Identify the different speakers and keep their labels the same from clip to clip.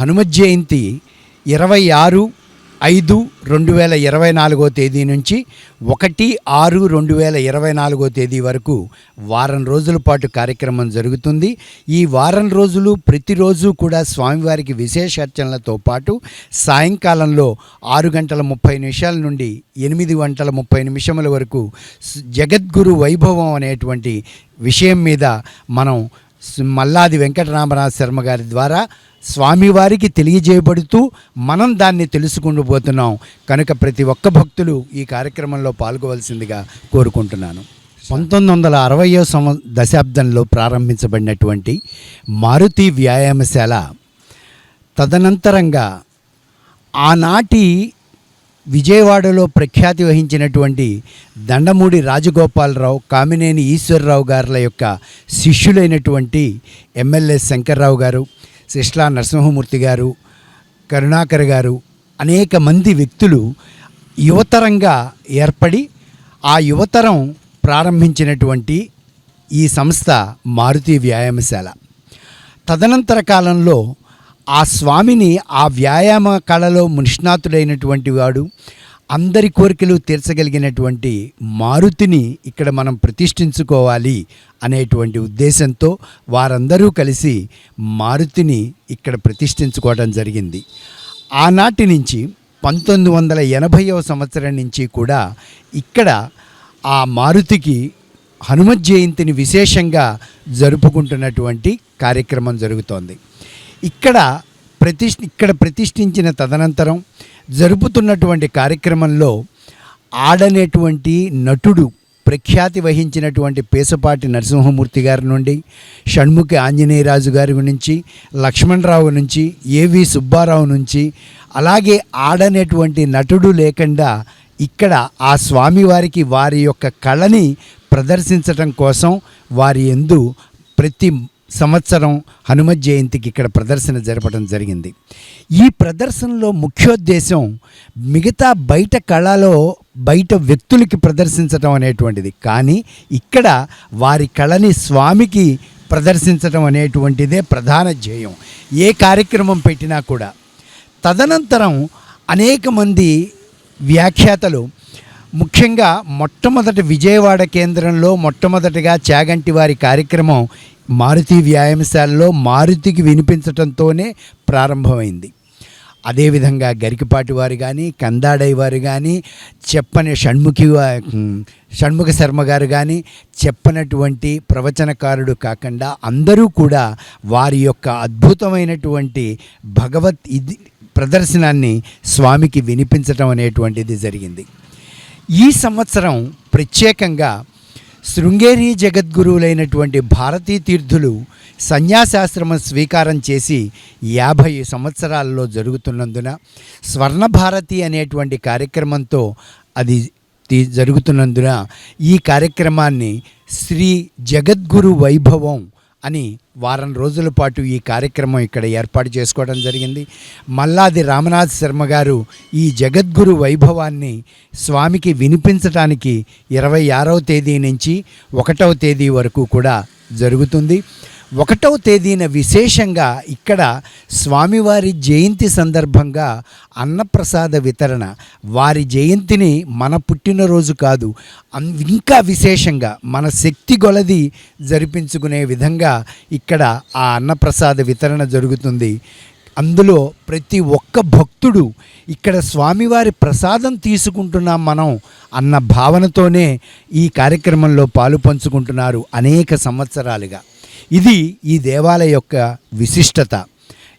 Speaker 1: హనుమ జయంతి ఇరవై ఆరు ఐదు రెండు వేల ఇరవై నాలుగో తేదీ నుంచి ఒకటి ఆరు రెండు వేల ఇరవై నాలుగో తేదీ వరకు వారం రోజుల పాటు కార్యక్రమం జరుగుతుంది. ఈ వారం రోజులు ప్రతిరోజు కూడా స్వామివారికి విశేష అర్చనలతో పాటు సాయంకాలంలో ఆరు గంటల ముప్పై నిమిషాల నుండి ఎనిమిది గంటల ముప్పై నిమిషముల వరకు జగద్గురు వైభవం అనేటువంటి విషయం మీద మనం మల్లాది వెంకటరామనాథ శర్మ గారి ద్వారా స్వామివారికి తెలియజేయబడుతూ మనం దాన్ని తెలుసుకుంటూ పోతున్నాం. కనుక ప్రతి ఒక్క భక్తులు ఈ కార్యక్రమంలో పాల్గొవలసిందిగా కోరుకుంటున్నాను. పంతొమ్మిది వందల అరవయో సంవ దశాబ్దంలో ప్రారంభించబడినటువంటి మారుతి వ్యాయామశాల తదనంతరంగా ఆనాటి విజయవాడలో ప్రఖ్యాతి వహించినటువంటి దండమూడి రాజగోపాలరావు కామినేని ఈశ్వరరావు గారుల యొక్క శిష్యులైనటువంటి ఎమ్మెల్యే శంకర్రావు గారు శిష్లా నరసింహమూర్తి గారు కరుణాకర్ గారు అనేక మంది వ్యక్తులు యువతరంగా ఏర్పడి ఆ యువతరం ప్రారంభించినటువంటి ఈ సంస్థ మారుతి వ్యాయామశాల. తదనంతర కాలంలో ఆ స్వామిని ఆ వ్యాయామ కళలో నిష్ణాతుడైనటువంటి వాడు అందరి కోరికలు తీర్చగలిగినటువంటి మారుతిని ఇక్కడ మనం ప్రతిష్ఠించుకోవాలి అనేటువంటి ఉద్దేశంతో వారందరూ కలిసి మారుతిని ఇక్కడ ప్రతిష్ఠించుకోవడం జరిగింది. ఆనాటి నుంచి పంతొమ్మిది వందల ఎనభైవ సంవత్సరం నుంచి కూడా ఇక్కడ ఆ మారుతికి హనుమత్ జయంతిని విశేషంగా జరుపుకుంటున్నటువంటి కార్యక్రమం జరుగుతోంది. ఇక్కడ ప్రతిష్ ఇక్కడ ప్రతిష్ఠించిన తదనంతరం జరుపుతున్నటువంటి కార్యక్రమంలో ఆడనేటువంటి నటుడు ప్రఖ్యాతి వహించినటువంటి పేసపాటి నరసింహమూర్తి గారి నుండి షణ్ముఖి ఆంజనేయరాజు గారి నుంచి లక్ష్మణరావు నుంచి ఏవి సుబ్బారావు నుంచి అలాగే ఆడనేటువంటి నటుడు లేకుండా ఇక్కడ ఆ స్వామివారికి వారి యొక్క కళని ప్రదర్శించటం కోసం వారి ఎందు ప్రతి సంవత్సరం హనుమ జయంతికి ఇక్కడ ప్రదర్శన జరపడం జరిగింది. ఈ ప్రదర్శనలో ముఖ్యోద్దేశం మిగతా బయట కళలో బయట వ్యక్తులకి ప్రదర్శించటం అనేటువంటిది. కానీ ఇక్కడ వారి కళని స్వామికి ప్రదర్శించటం అనేటువంటిదే ప్రధాన ధ్యేయం. ఏ కార్యక్రమం పెట్టినా కూడా. తదనంతరం అనేక మంది వ్యాఖ్యాతలు ముఖ్యంగా మొట్టమొదటి విజయవాడ కేంద్రంలో మొట్టమొదటిగా చాగంటి వారి కార్యక్రమం మారుతి వ్యాయామశాలలో మారుతికి వినిపించటంతోనే ప్రారంభమైంది. అదేవిధంగా గరికపాటి వారు కానీ కందాడై వారు కానీ చెప్పని షణ్ముఖి షణ్ముఖ శర్మ గారు కానీ చెప్పనటువంటి ప్రవచనకారుడు కాకుండా అందరూ కూడా వారి యొక్క అద్భుతమైనటువంటి భగవత్ ఇది ప్రదర్శనాన్ని స్వామికి వినిపించటం అనేటువంటిది జరిగింది. ఈ సంవత్సరం ప్రత్యేకంగా శృంగేరి జగద్గురువులైనటువంటి భారతీ తీర్థులు సన్యాసాశ్రమం స్వీకారం చేసి యాభై సంవత్సరాల్లో జరుగుతున్నందున స్వర్ణ భారతి అనేటువంటి కార్యక్రమంతో అది జరుగుతున్నందున ఈ కార్యక్రమాన్ని శ్రీ జగద్గురు వైభవం అని వారం రోజుల పాటు ఈ కార్యక్రమం ఇక్కడ ఏర్పాటు చేసుకోవడం జరిగింది. మల్లాది రామనాథ్ శర్మ గారు ఈ జగద్గురు వైభవాన్ని స్వామికి వినిపించటానికి ఇరవై ఆరవ తేదీ నుంచి ఒకటవ తేదీ వరకు కూడా జరుగుతుంది. ఒకటవ తేదీన విశేషంగా ఇక్కడ స్వామివారి జయంతి సందర్భంగా అన్నప్రసాద వితరణ. వారి జయంతిని మన పుట్టినరోజు కాదు ఇంకా విశేషంగా మన శక్తి గొలది జరిపించుకునే విధంగా ఇక్కడ ఆ అన్నప్రసాద వితరణ జరుగుతుంది. అందులో ప్రతి ఒక్క భక్తుడు ఇక్కడ స్వామివారి ప్రసాదం తీసుకుంటున్నాం మనం అన్న భావనతోనే ఈ కార్యక్రమంలో పాలు పంచుకుంటున్నారు అనేక సంవత్సరాలుగా. ఇది ఈ దేవాలయ యొక్క విశిష్టత.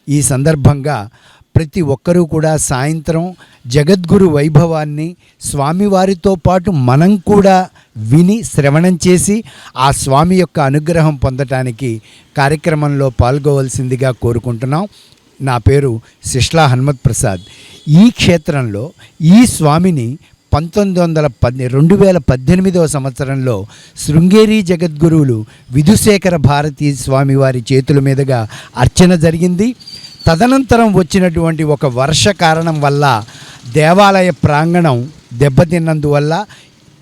Speaker 1: ఈ సందర్భంగా ప్రతి ఒక్కరూ కూడా సాయంత్రం జగద్గురు వైభవాన్ని స్వామివారితో పాటు మనం కూడా విని శ్రవణం చేసి ఆ స్వామి యొక్క అనుగ్రహం పొందటానికి కార్యక్రమంలో పాల్గొవలసిందిగా కోరుకుంటున్నాం. నా పేరు శిష్లా హనుమత్ ప్రసాద్ ఈ క్షేత్రంలో ఈ స్వామిని పంతొమ్మిది వందల పద్దె రెండు వేల పద్దెనిమిదవ సంవత్సరంలో శృంగేరి జగద్గురువులు విధుశేఖర భారతీ స్వామి వారి చేతుల మీదుగా అర్చన జరిగింది. తదనంతరం వచ్చినటువంటి ఒక వర్ష కారణం వల్ల దేవాలయ ప్రాంగణం దెబ్బతిన్నందువల్ల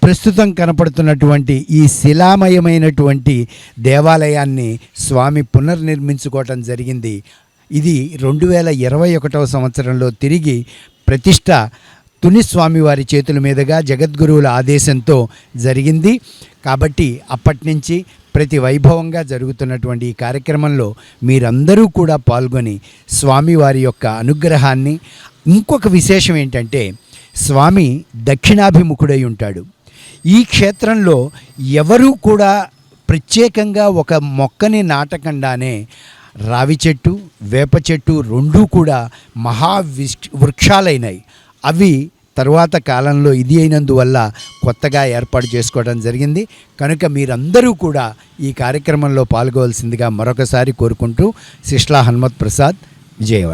Speaker 1: ప్రస్తుతం కనపడుతున్నటువంటి ఈ శిలామయమైనటువంటి దేవాలయాన్ని స్వామి పునర్నిర్మించుకోవటం జరిగింది. ఇది రెండు వేల ఇరవై ఒకటవ సంవత్సరంలో తిరిగి ప్రతిష్ట తుని స్వామివారి చేతుల మీదుగా జగద్గురువుల ఆదేశంతో జరిగింది. కాబట్టి అప్పటి నుంచి ప్రతి వైభవంగా జరుగుతున్నటువంటి ఈ కార్యక్రమంలో మీరందరూ కూడా పాల్గొని స్వామివారి యొక్క అనుగ్రహాన్ని ఇంకొక విశేషం ఏంటంటే స్వామి దక్షిణాభిముఖుడై ఉంటాడు. ఈ క్షేత్రంలో ఎవరూ కూడా ప్రత్యేకంగా ఒక మొక్కని నాటకుండానే రావి చెట్టు వేప చెట్టు రెండూ కూడా మహావిష్ వృక్షాలైనాయి. అవి తరువాత కాలంలో ఇది అయినందువల్ల కొత్తగా ఏర్పాటు చేసుకోవడం జరిగింది. కనుక మీరందరూ కూడా ఈ కార్యక్రమంలో పాల్గొవలసిందిగా మరొకసారి కోరుకుంటూ శిష్లా హనుమత్ ప్రసాద్ విజయవాడ.